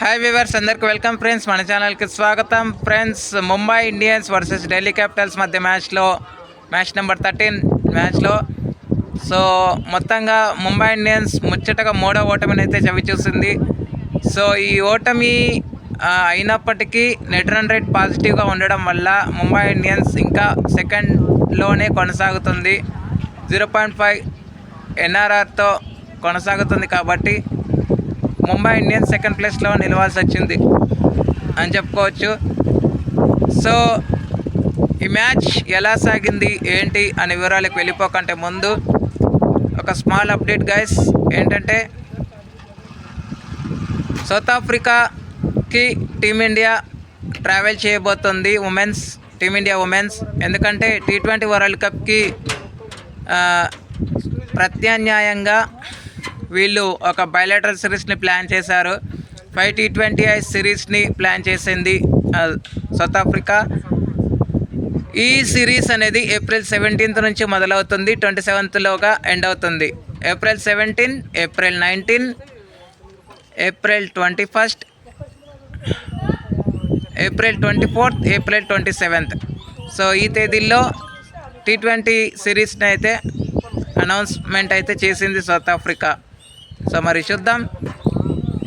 Hi viewers అందరికి welcome friends మన ఛానల్కి స్వాగతం. Friends Mumbai Indians versus Delhi Capitals మధ్య మ్యాచ్లో మ్యాచ్ నెంబర్ థర్టీన్ మ్యాచ్లో సో మొత్తంగా ముంబై ఇండియన్స్ ముచ్చటగా మూడో ఓటమిని అయితే చవి చూసింది. సో ఈ ఓటమి అయినప్పటికీ నెట్ రన్ రేట్ పాజిటివ్గా ఉండడం వల్ల ముంబై ఇండియన్స్ ఇంకా సెకండ్లోనే కొనసాగుతుంది. జీరో పాయింట్ ఫైవ్ ఎన్ఆర్ఆర్తో కొనసాగుతుంది కాబట్టి ముంబై ఇండియన్స్ సెకండ్ ప్లేస్లో నిలవాల్సి వచ్చింది అని చెప్పుకోవచ్చు. సో ఈ మ్యాచ్ ఎలా సాగింది ఏంటి అనే వివరాలకు వెళ్ళిపోకంటే ముందు ఒక స్మాల్ అప్డేట్ గైస్ ఏంటంటే సౌత్ ఆఫ్రికాకి టీమిండియా ట్రావెల్ చేయబోతుంది ఉమెన్స్ టీమిండియా ఉమెన్స్. ఎందుకంటే టీ ట్వంటీ వరల్డ్ కప్కి ప్రత్యామ్నాయంగా వీళ్ళు ఒక బయలాటరల్ సిరీస్ని ప్లాన్ చేశారు. ఫైవ్ టీ ట్వంటీ ఐ సిరీస్ని ప్లాన్ చేసింది సౌత్ ఆఫ్రికా ఈ సిరీస్ అనేది ఏప్రిల్ సెవెంటీన్త్ నుంచి మొదలవుతుంది ట్వంటీ సెవెంత్లోగా ఎండ్ అవుతుంది. April seventeen April nineteen April twenty first April twenty fourth April twenty seventh so ఈ తేదీల్లో టీ ట్వంటీ సిరీస్ని అయితే అనౌన్స్మెంట్ అయితే చేసింది సౌత్ ఆఫ్రికా సో మరి చూద్దాం.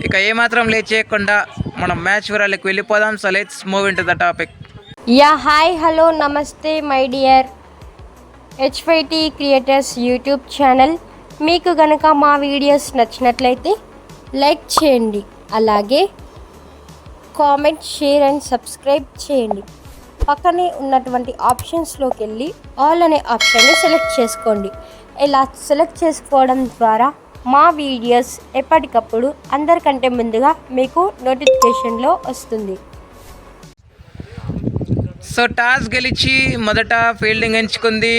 ఇక ఏమాత్రం లేట్ చేయకుండా మనం మ్యాచ్ వివరాలకు వెళ్ళిపోదాం. So let's move in to the topic yeah hi hello నమస్తే my dear HYT creators YouTube channel. మీకు గనక మా వీడియోస్ నచ్చినట్లయితే లైక్ చేయండి. అలాగే కామెంట్ షేర్ అండ్ సబ్స్క్రైబ్ చేయండి. పక్కనే ఉన్నటువంటి ఆప్షన్స్లోకి వెళ్ళి ఆల్ అనే ఆప్షన్ని సెలెక్ట్ చేసుకోండి. ఇలా సెలెక్ట్ చేసుకోవడం ద్వారా మా వీడియోస్ ఎప్పటికప్పుడు అందరికంటే ముందుగా మీకు నోటిఫికేషన్లో వస్తుంది. సో టాస్ గెలిచి మొదట ఫీల్డింగ్ ఎంచుకుంది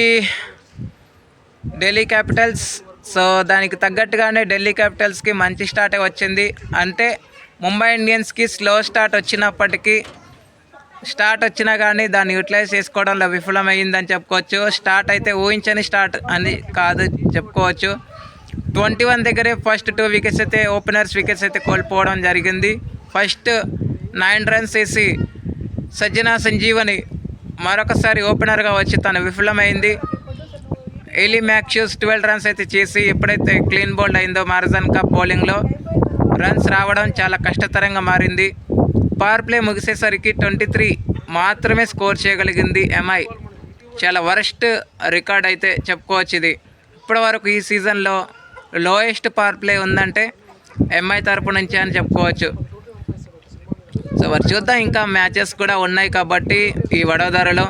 ఢిల్లీ క్యాపిటల్స్. సో దానికి తగ్గట్టుగానే ఢిల్లీ క్యాపిటల్స్కి మంచి స్టార్టే వచ్చింది. అంటే ముంబై ఇండియన్స్కి స్లో స్టార్ట్ వచ్చినప్పటికీ స్టార్ట్ వచ్చినా కానీ దాన్ని యూటిలైజ్ చేసుకోవడంలో విఫలమైందని చెప్పుకోవచ్చు. స్టార్ట్ అయితే ఊహించని స్టార్ట్ అని కాదు చెప్పుకోవచ్చు. ట్వంటీ వన్ దగ్గరే ఫస్ట్ టూ వికెట్స్ అయితే ఓపెనర్స్ వికెట్స్ అయితే కోల్పోవడం జరిగింది. ఫస్ట్ నైన్ రన్స్ వేసి సజ్జనా సంజీవని మరొకసారి ఓపెనర్గా వచ్చి తను విఫలమైంది. ఎలీ మ్యాక్ష్యూస్ ట్వెల్వ్ రన్స్ అయితే చేసి ఎప్పుడైతే క్లీన్ బౌల్డ్ అయిందో మారజన్ కప్ బౌలింగ్లో రన్స్ రావడం చాలా కష్టతరంగా మారింది. పవర్ ప్లే ముగిసేసరికి ట్వంటీ త్రీ మాత్రమే స్కోర్ చేయగలిగింది ఎంఐ చాలా వరస్ట్ రికార్డ్ అయితే చెప్పుకోవచ్చు ఇది. ఇప్పటివరకు ఈ సీజన్లో లోయెస్ట్ పవర్ ప్లే ఉందంటే ఎంఐ తరపు నుంచి అని చెప్పుకోవచ్చు. సో మరి చూద్దాం ఇంకా మ్యాచెస్ కూడా ఉన్నాయి కాబట్టి ఈ వడోదరలో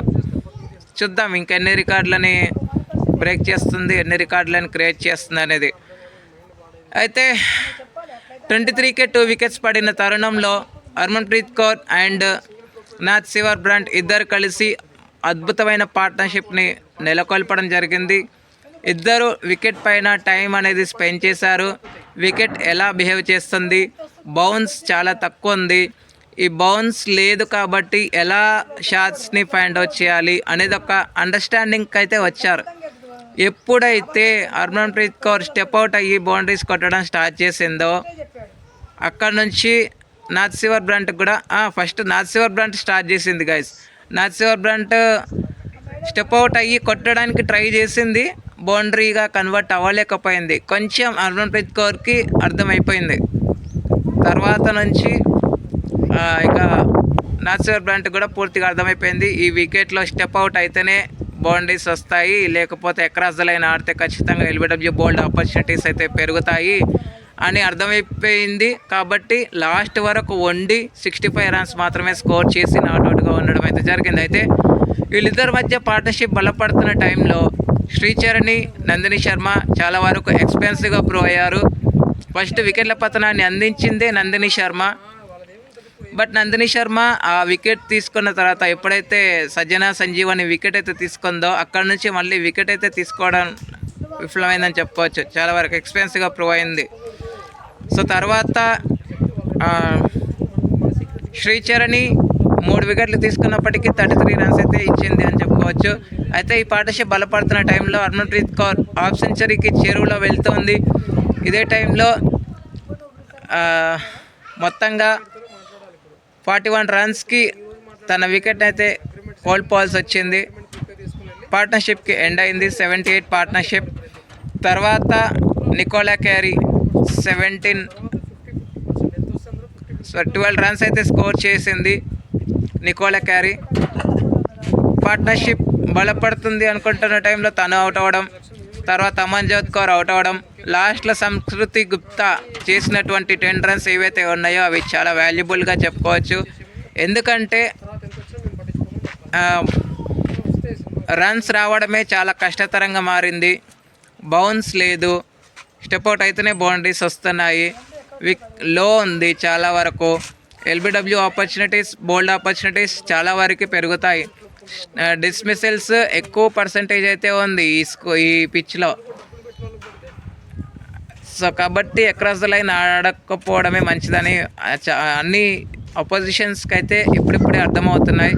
చూద్దాం ఇంకెన్ని రికార్డులని బ్రేక్ చేస్తుంది ఎన్ని రికార్డులను క్రియేట్ చేస్తుంది అనేది. అయితే ట్వంటీ త్రీకే టూ వికెట్స్ పడిన తరుణంలో Harmanpreet Kaur and Nat Sciver Brunt ఇద్దరు కలిసి అద్భుతమైన పార్ట్నర్షిప్ని నెలకొల్పడం జరిగింది. ఇద్దరు వికెట్ పైన టైం అనేది స్పెండ్ చేశారు. వికెట్ ఎలా బిహేవ్ చేస్తుంది? బౌన్స్ చాలా తక్కువ ఉంది. ఈ బౌన్స్ లేదు కాబట్టి ఎలా షాట్స్ని ఫైండ్ అవుట్ చేయాలి అనేది ఒక అండర్స్టాండింగ్కి అయితే వచ్చారు. ఎప్పుడైతే హర్మన్ప్రీత్ కౌర్ స్టెప్ అవుట్ అయ్యి బౌండరీస్ కొట్టడం స్టార్ట్ చేసిందో అక్కడ నుంచి నాథ్ శివర్ బ్రంట్ కూడా first Nat Sciver Brunt start చేసింది guys Nat Sciver Brunt step out అయ్యి కొట్టడానికి ట్రై చేసింది. బౌండరీగా కన్వర్ట్ అవ్వలేకపోయింది. కొంచెం హర్మన్ప్రీత్ కౌర్కి అర్థమైపోయింది. తర్వాత నుంచి ఇక నాథ్శివర్ బ్రాంట్ కూడా పూర్తిగా అర్థమైపోయింది. ఈ వికెట్లో స్టెప్ అవుట్ అయితేనే బౌండరీస్ వస్తాయి. లేకపోతే ఎక్రాస్ ఆడితే ఖచ్చితంగా ఎల్బిడబ్ల్యూ బోల్డ్ ఆపర్చునిటీస్ అయితే పెరుగుతాయి అని అర్థమైపోయింది. కాబట్టి లాస్ట్ వరకు వండి సిక్స్టీ ఫైవ్ రన్స్ మాత్రమే స్కోర్ చేసి నాట్అవుట్గా ఉండడం అయితే జరిగింది. అయితే వీళ్ళిద్దరి మధ్య పార్ట్నర్షిప్ బలపడుతున్న టైంలో శ్రీచరణి నందిని శర్మ చాలా వరకు ఎక్స్పెన్సివ్గా ప్రూవ్ అయ్యారు. ఫస్ట్ వికెట్ల పతనాన్ని అందించిందే నందిని శర్మ. బట్ నందిని శర్మ ఆ వికెట్ తీసుకున్న తర్వాత ఎప్పుడైతే సజ్జన సంజీవని వికెట్ అయితే తీసుకుందో అక్కడ నుంచి మళ్ళీ వికెట్ అయితే తీసుకోవడం విఫలమైందని చెప్పుకోవచ్చు చాలా వరకు ఎక్స్పెన్సివ్గా ప్రూవ్ అయింది. సో తర్వాత శ్రీచరణి మూడు వికెట్లు తీసుకున్నప్పటికీ థర్టీ త్రీ రన్స్ అయితే ఇచ్చింది అని చెప్పుకోవచ్చు. అయితే ఈ పార్ట్నర్షిప్ బలపడుతున్న టైంలో హర్మన్ప్రీత్ కౌర్ హాఫ్ సెంచరీకి చేరువలో వెళ్తోంది. ఇదే టైంలో మొత్తంగా ఫార్టీ వన్ రన్స్కి తన వికెట్ అయితే కోల్పోవాల్సి వచ్చింది. పార్ట్నర్షిప్కి ఎండ్ అయింది సెవెంటీ ఎయిట్ పార్ట్నర్షిప్. తర్వాత Nicola Carey seventeen so twelve runs అయితే స్కోర్ చేసింది. Nicola Carey. పార్ట్నర్షిప్ బలపడుతుంది అనుకుంటున్న టైంలో తను అవుట్ అవ్వడం తర్వాత అమన్ జోత్ కౌర్ అవుట్ అవ్వడం లాస్ట్లో సంస్కృతి గుప్తా చేసినటువంటి టెన్ రన్స్ ఏవైతే ఉన్నాయో అవి చాలా వాల్యుబుల్గా చెప్పుకోవచ్చు. ఎందుకంటే రన్స్ రావడమే చాలా కష్టతరంగా మారింది. బౌన్స్ లేదు. స్టెప్ అవుట్ అయితేనే బౌండరీస్ వస్తున్నాయి. విక్లో ఉంది చాలా వరకు. ఎల్బిడబ్ల్యూ ఆపర్చునిటీస్ బోల్డ్ ఆపర్చునిటీస్ చాలా వరకు పెరుగుతాయి. డిస్మిసల్స్ ఎక్కువ పర్సంటేజ్ అయితే ఉంది ఈ స్కూ ఈ పిచ్లో. సో కాబట్టి అక్రాస్ ద లైన్ ఆడకపోవడమే మంచిదని చ- అన్ని అపోజిషన్స్కి అయితే ఇప్పుడిప్పుడే అర్థమవుతున్నాయి.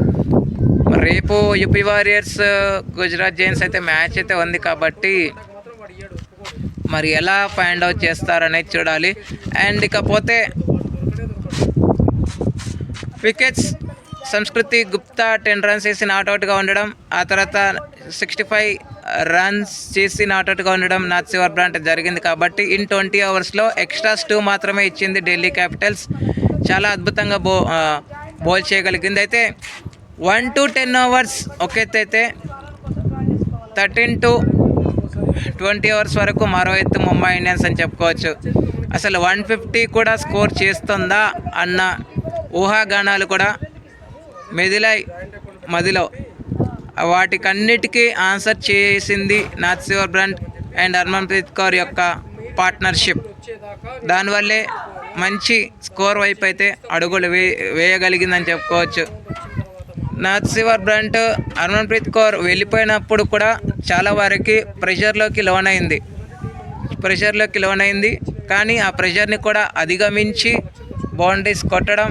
రేపు యూపీ వారియర్స్ గుజరాత్ జైన్స్ అయితే మ్యాచ్ అయితే ఉంది కాబట్టి మరి ఎలా ఫైండ్ అవుట్ చేస్తారనేది చూడాలి. అండ్ ఇకపోతే వికెట్స్ సంస్కృతి గుప్తా టెన్ రన్స్ చేసి నాట్అవుట్గా ఉండడం ఆ తర్వాత సిక్స్టీ ఫైవ్ రన్స్ చేసి నాట్అవుట్గా ఉండడం నాథ్ సివర్ బ్రాంట్ జరిగింది కాబట్టి ఇన్ ట్వంటీ అవర్స్లో ఎక్స్ట్రాస్ టూ మాత్రమే ఇచ్చింది ఢిల్లీ క్యాపిటల్స్. చాలా అద్భుతంగా బో బౌల్ చేయగలిగింది. అయితే వన్ టు టెన్ అవర్స్ ఒక ఎత్తు అయితే థర్టీన్ టు ట్వంటీ అవర్స్ వరకు మరో ఎత్తు ముంబై ఇండియన్స్ అని చెప్పుకోవచ్చు. అసలు వన్ ఫిఫ్టీ కూడా స్కోర్ చేస్తుందా అన్న ఊహాగానాలు కూడా మెదిలాయి మదిలో వాటికన్నిటికీ ఆన్సర్ చేసింది Nat Sciver Brunt and Harmanpreet Kaur యొక్క పార్ట్నర్షిప్. దానివల్లే మంచి స్కోర్ వైపు అయితే అడుగులు వే వేయగలిగిందని చెప్పుకోవచ్చు. Nat Sciver Brunt Harmanpreet Kaur వెళ్ళిపోయినప్పుడు కూడా చాలా వరకు ప్రెషర్లోకి లోనైంది. ప్రెషర్లోకి లోనైంది. కానీ ఆ ప్రెషర్ని కూడా అధిగమించి బౌండరీస్ కొట్టడం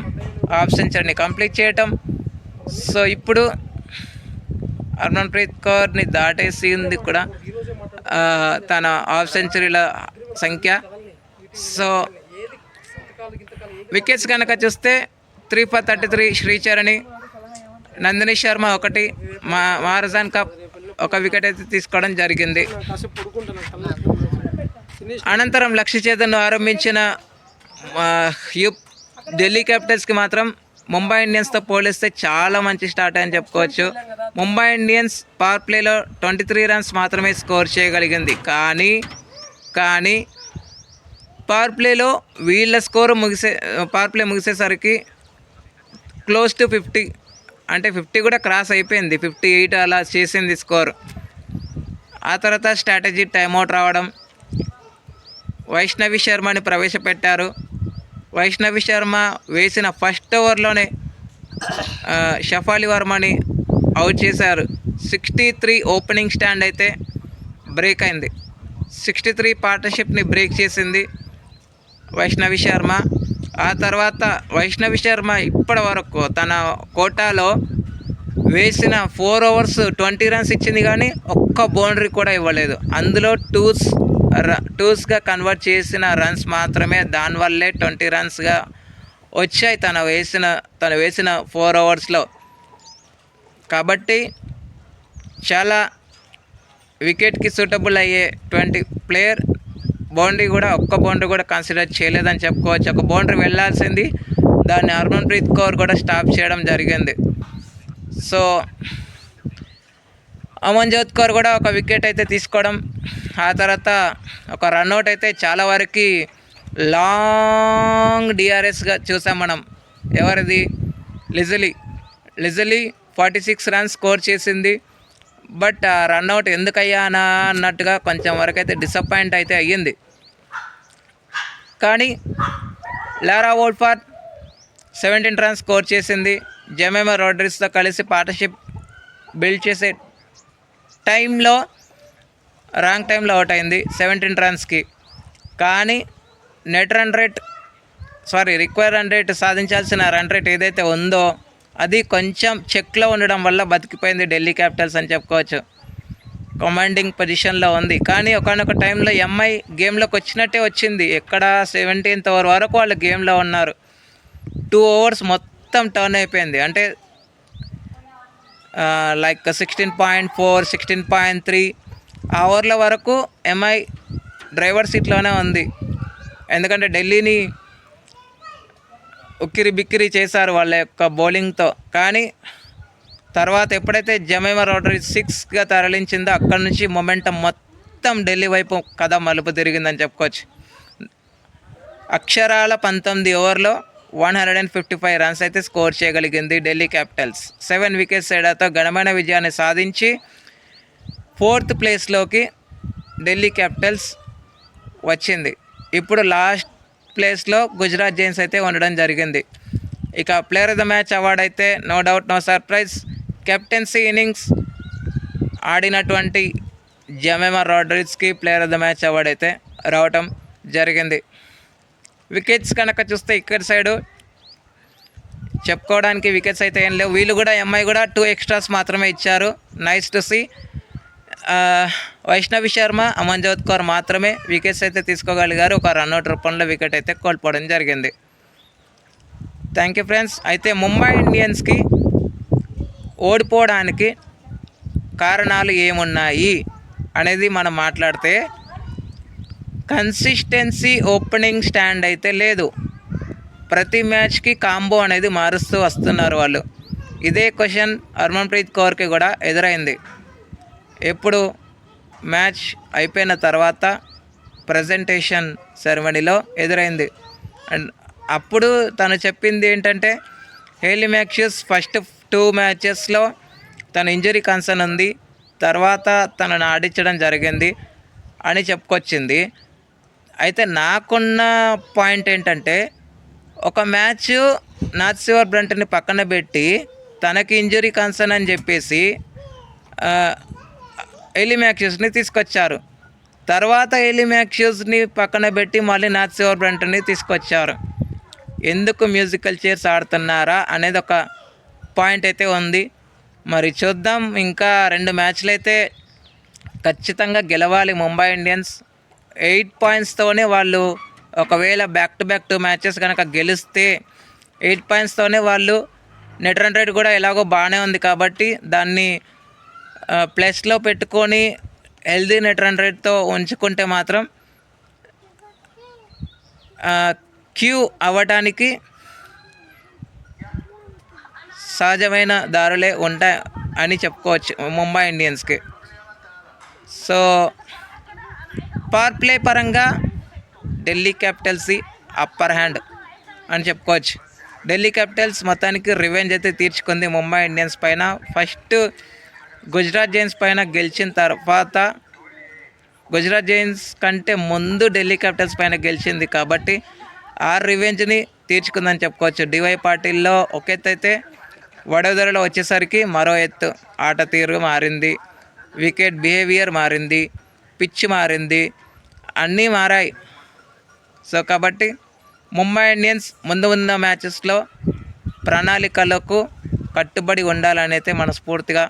హాఫ్ సెంచరీని కంప్లీట్ చేయటం. సో ఇప్పుడు హర్మన్ప్రీత్ కౌర్ని దాటేసి ఉంది కూడా తన హాఫ్ సెంచరీల సంఖ్య. సో వికెట్స్ కనుక చూస్తే three for thirty three Shricharani Nandini Sharma ఒకటి మా మహారాజాన్ కప్ ఒక వికెట్ అయితే తీసుకోవడం జరిగింది. అనంతరం లక్ష్య చేతను ఆరంభించిన ఆ, ఢిల్లీ క్యాపిటల్స్కి మాత్రం ముంబై ఇండియన్స్తో పోలిస్తే చాలా మంచి స్టార్ట్ అని చెప్పుకోవచ్చు. ముంబై ఇండియన్స్ పవర్ ప్లేలో ట్వంటీ త్రీ రన్స్ మాత్రమే స్కోర్ చేయగలిగింది. కానీ కానీ పవర్ ప్లేలో వీళ్ళ స్కోర్ ముగిసే పవర్ ప్లే ముగిసేసరికి క్లోజ్ టు ఫిఫ్టీ అంటే ఫిఫ్టీ కూడా క్రాస్ అయిపోయింది. ఫిఫ్టీ ఎయిట్ అలా చేసింది స్కోర్. ఆ తర్వాత స్ట్రాటజీ టైంఅవుట్ రావడం వైష్ణవి శర్మని ప్రవేశపెట్టారు. వైష్ణవి శర్మ వేసిన ఫస్ట్ ఓవర్లోనే షఫాలి వర్మని అవుట్ చేశారు. సిక్స్టీ త్రీ ఓపెనింగ్ స్టాండ్ అయితే బ్రేక్ అయింది. సిక్స్టీ త్రీ పార్ట్నర్షిప్ని బ్రేక్ చేసింది వైష్ణవి శర్మ. ఆ తర్వాత వైష్ణవి శర్మ ఇప్పటి వరకు తన కోటాలో వేసిన ఫోర్ ఓవర్స్ ట్వంటీ రన్స్ ఇచ్చింది కానీ ఒక్క బౌండరీ కూడా ఇవ్వలేదు. అందులో టూస్ టూస్గా కన్వర్ట్ చేసిన రన్స్ మాత్రమే దానివల్లే ట్వంటీ రన్స్గా వచ్చాయి తను వేసిన తను వేసిన ఫోర్ ఓవర్స్లో. కాబట్టి చాలా వికెట్కి సూటబుల్ అయ్యే ట్వంటీ ప్లేయర్ బౌండరీ కూడా ఒక్క బౌండరీ కూడా కన్సిడర్ చేయలేదని చెప్పుకోవచ్చు. ఒక బౌండరీ వెళ్ళాల్సింది దాన్ని హర్మన్ప్రీత్ కౌర్ కూడా స్టాప్ చేయడం జరిగింది. సో అమన్జోత్ కౌర్ కూడా ఒక వికెట్ అయితే తీసుకోవడం ఆ తర్వాత ఒక రన్అట్ అయితే చాలా వరకు లాంగ్ డిఆర్ఎస్గా చూసాం మనం. ఎవరిది? Lizelle Lizelle forty six runs score చేసింది. బట్ ఆ రన్అట్ ఎందుకు అన్నట్టుగా కొంచెం వరకు అయితే డిసప్పాయింట్ అయితే అయ్యింది. కానీ లారా ఓల్ఫార్ సెవెంటీన్ రన్స్ స్కోర్ చేసింది. జమేమా రోడ్రిస్తో కలిసి పార్ట్నర్షిప్ బిల్డ్ చేసే టైంలో రాంగ్ టైంలో అవుట్ అయింది. సెవెంటీన్ రన్స్కి కానీ net run rate sorry require run rate సాధించాల్సిన రన్ రేట్ ఏదైతే ఉందో అది కొంచెం చెక్లో ఉండడం వల్ల బతికిపోయింది ఢిల్లీ క్యాపిటల్స్ అని చెప్పుకోవచ్చు. కమాండింగ్ పొజిషన్లో ఉంది. కానీ ఒకనొక టైంలో ఎంఐ గేమ్లోకి వచ్చినట్టే వచ్చింది. ఎక్కడ సెవెంటీన్త్ ఓవర్ వరకు వాళ్ళు గేమ్లో ఉన్నారు. టూ ఓవర్స్ మొత్తం టర్న్ అయిపోయింది. అంటే like sixteen point four sixteen point three ఆ ఓవర్ల వరకు ఎంఐ డ్రైవర్ సీట్లోనే ఉంది. ఎందుకంటే ఢిల్లీని ఉక్కిరి బిక్కిరి చేశారు వాళ్ళ యొక్క బౌలింగ్తో. కానీ తర్వాత ఎప్పుడైతే జమైమ రోటరీ సిక్స్గా తరలించిందో అక్కడి నుంచి మొమెంటం మొత్తం ఢిల్లీ వైపు కథ మలుపు తిరిగిందని చెప్పుకోవచ్చు. అక్షరాల పంతొమ్మిది ఓవర్లో one hundred and fifty five runs అయితే స్కోర్ చేయగలిగింది ఢిల్లీ క్యాపిటల్స్. సెవెన్ వికెట్స్ తేడాతో ఘనమైన విజయాన్ని సాధించి ఫోర్త్ ప్లేస్లోకి ఢిల్లీ క్యాపిటల్స్ వచ్చింది. ఇప్పుడు లాస్ట్ ప్లేస్లో గుజరాత్ జైన్స్ అయితే ఉండడం జరిగింది. ఇక player of the match award అయితే no doubt no surprise captaincy innings ఆడినటువంటి జమేమా రాడ్రిడ్స్కి player of the match award అయితే రావటం జరిగింది. వికెట్స్ కనుక చూస్తే ఇక్కడ సైడు చెప్పుకోవడానికి వికెట్స్ అయితే ఏం లేవు. వీళ్ళు కూడా ఎంఐ కూడా టూ ఎక్స్ట్రాస్ మాత్రమే ఇచ్చారు. Nice to see Vaishnavi Sharma Amanjot Kaur మాత్రమే వికెట్స్ అయితే తీసుకోగలిగారు. ఒక రన్అట్ రూపంలో వికెట్ అయితే కోల్పోవడం జరిగింది. థ్యాంక్ యూ ఫ్రెండ్స్ అయితే ముంబై ఇండియన్స్కి ఓడిపోవడానికి కారణాలు ఏమున్నాయి అనేది మనం మాట్లాడితే కన్సిస్టెన్సీ ఓపెనింగ్ స్టాండ్ అయితే లేదు. ప్రతి మ్యాచ్కి కాంబో అనేది మారుస్తూ వస్తున్నారు వాళ్ళు. ఇదే క్వశ్చన్ హర్మన్ప్రీత్ కౌర్కి కూడా ఎదురైంది. ఎప్పుడు మ్యాచ్ అయిపోయిన తర్వాత ప్రజెంటేషన్ సెరమనీలో ఎదురైంది. అండ్ అప్పుడు తను చెప్పింది ఏంటంటే హేలీ మ్యాక్ష్యూస్ ఫస్ట్ టూ మ్యాచెస్లో తన ఇంజరీ కన్సర్న్ ఉంది తర్వాత తనను ఆడించడం జరిగింది అని చెప్పుకొచ్చింది. అయితే నాకున్న పాయింట్ ఏంటంటే ఒక మ్యాచ్ నాట్ సివర్ బ్రంట్ని పక్కన పెట్టి తనకి ఇంజరీ కన్సర్న్ అని చెప్పేసి ఆ, తీసుకొచ్చారు. తర్వాత ఎలి పక్కన పెట్టి మళ్ళీ నాట్ సివర్ బ్రంట్ని తీసుకొచ్చారు. ఎందుకు మ్యూజికల్ చైర్స్ ఆడుతున్నారా అనేది ఒక పాయింట్ అయితే ఉంది. మరి చూద్దాం ఇంకా రెండు మ్యాచ్లు అయితే ఖచ్చితంగా గెలవాలి ముంబై ఇండియన్స్. ఎయిట్ పాయింట్స్తోనే వాళ్ళు ఒకవేళ back to back two matches కనుక గెలిస్తే ఎయిట్ పాయింట్స్తోనే వాళ్ళు నెట్ రన్ రేట్ కూడా ఎలాగో బాగానే ఉంది కాబట్టి దాన్ని ప్లస్లో పెట్టుకొని హెల్దీ నెట్ రన్ రేట్తో ఉంచుకుంటే మాత్రం క్యూ అవ్వటానికి సహజమైన దారులే ఉంటాయి అని చెప్పుకోవచ్చు ముంబై ఇండియన్స్కి. సో పవర్ ప్లే పరంగా ఢిల్లీ క్యాపిటల్స్ది అప్పర్ హ్యాండ్ అని చెప్పుకోవచ్చు. ఢిల్లీ క్యాపిటల్స్ మొత్తానికి రివెంజ్ అయితే తీర్చుకుంది ముంబై ఇండియన్స్ పైన. ఫస్ట్ గుజరాత్ జైన్స్ పైన గెలిచిన తర్వాత గుజరాత్ జైన్స్ కంటే ముందు ఢిల్లీ క్యాపిటల్స్ పైన గెలిచింది కాబట్టి ఆ రివెంజ్ని తీర్చుకుందని చెప్పుకోవచ్చు. డివై పార్టీల్లో ఒక ఎత్తు అయితే వడోదరలో వచ్చేసరికి మరో ఎత్తు. ఆట తీరు మారింది. వికెట్ బిహేవియర్ మారింది. పిచ్ మారింది. అన్నీ మారాయి. సో కాబట్టి ముంబై ఇండియన్స్ ముందు ఉన్న మ్యాచెస్లో ప్రణాళికలకు కట్టుబడి ఉండాలని అయితే మనస్ఫూర్తిగా